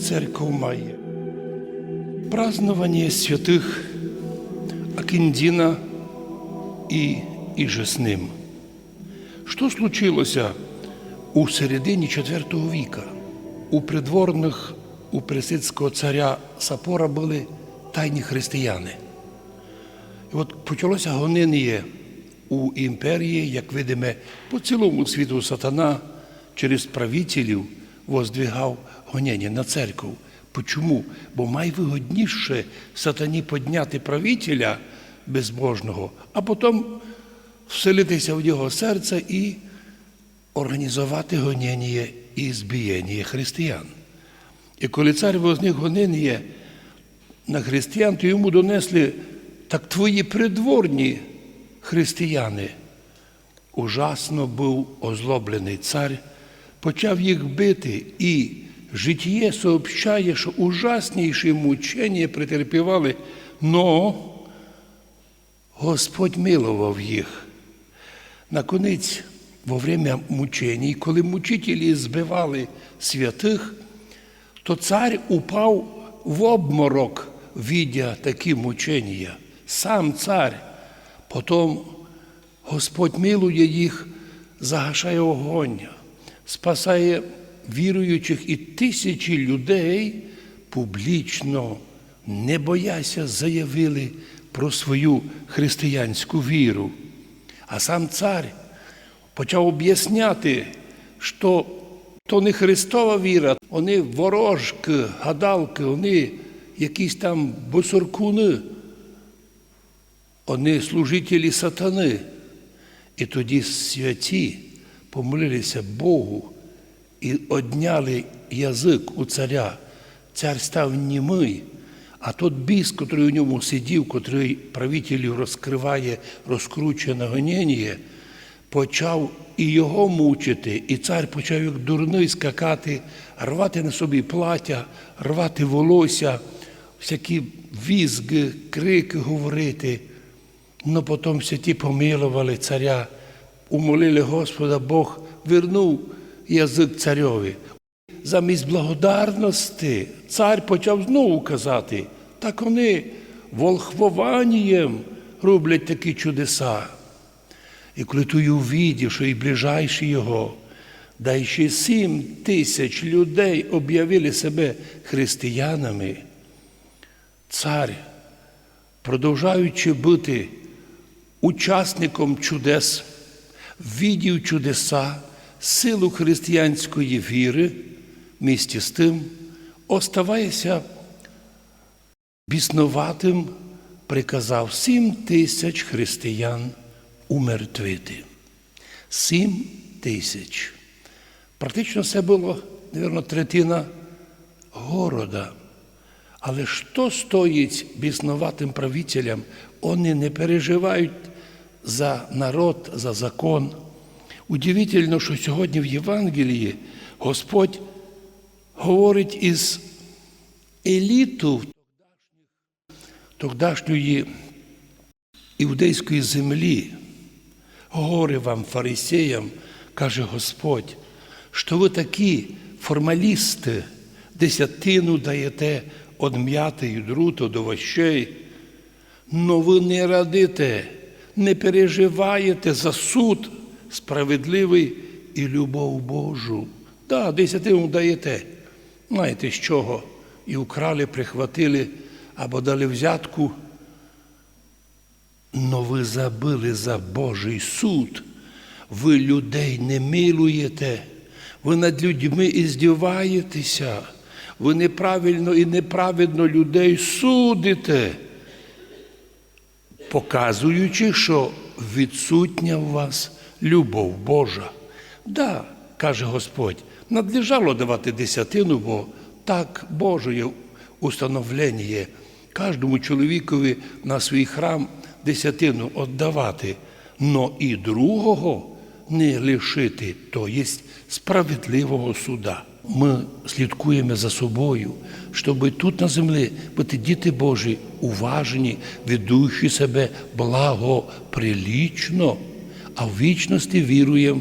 церковь має. Празднование святых Акіндіна і іже з ним. Що случилося у середині IV віка? У придворних у персидського царя Сапора були тайні християни. І от почалося гонення у імперії, як видиме, по цілому світу сатана через правителів воздвигав гонення на церкву. Почому? Бо найвигодніше сатані підняти правителя безбожного, а потім вселитися в його серце і організувати гонення і збієння християн. І коли цар возник гонення на християн, то йому донесли, так твої придворні християни. Ужасно був озлоблений цар, почав їх бити, і житіє сообщає, що ужасніші мучення претерпівали, но Господь милував їх. Наконець, во время мучень, коли мучителі збивали святих, то цар упав в обморок, видя такі мучення. Сам цар. Потім Господь милує їх, загашає огонь, спасає віруючих і тисячі людей публічно, не бояся, заявили про свою християнську віру. А сам цар почав об'ясняти, що то не Христова віра, вони ворожки, гадалки, вони якісь там босоркуни, вони служителі сатани. І тоді святі помолилися Богу і одняли язик у царя. Цар став німий, а тот біс, який у ньому сидів, котрий правителю розкриває розкручене гоніння, почав і його мучити, і цар почав як дурний скакати, рвати на собі плаття, рвати волосся, всякі візги, крики говорити. Ну потім святі помилували царя, умолили Господа, Бог вернув язик царьові. Замість благодарності цар почав знову казати, так вони волхвованням роблять такі чудеса. І коли той увидів, що і ближайші його, да й ще сім тисяч людей об'явили себе християнами, цар, продовжаючи бути учасником чудес, видів чудеса, силу християнської віри, місті з тим, оставається біснуватим, приказав сім тисяч християн умертвити. Сім тисяч. Практично це було, мабуть, третина города. Але що стоїть біснуватим правителям? Вони не переживають за народ, за закон. Удивительно, що сьогодні в Євангелії Господь говорить із еліту тогдашньої іудейської землі. Горе вам, фарисеям, каже Господь, що ви такі формалісти, десятину даєте від м'яти і друту до овощей, но ви не радите, не переживаєте за суд справедливий і любов Божу. Да, десятину даєте. Знаєте з чого? І украли, прихватили або дали взятку. Но ви забили за Божий суд. Ви людей не милуєте, ви над людьми і здіваєтеся, ви неправильно і неправедно людей судите, показуючи, що відсутня у вас любов Божа. Да, каже Господь, надлежало давати десятину, бо так Божє установлення кожному чоловікові на свій храм десятину віддавати, но і другого не лишити, то є справедливого суда. Ми слідкуємо за собою, щоб тут на землі бути діти Божі, уважні, ведучі себе благоприлічно, а в вічності віруємо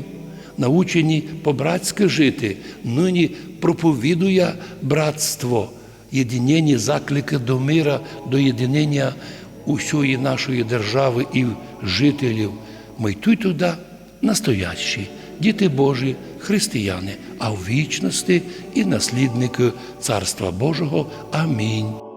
научені по-братськи жити, нині проповідує братство, єдинення, заклики до мира, до єдинення усієї нашої держави і жителів. Ми йдуть туди настоящі, діти Божі, християни, а в вічності і наслідники Царства Божого. Амінь.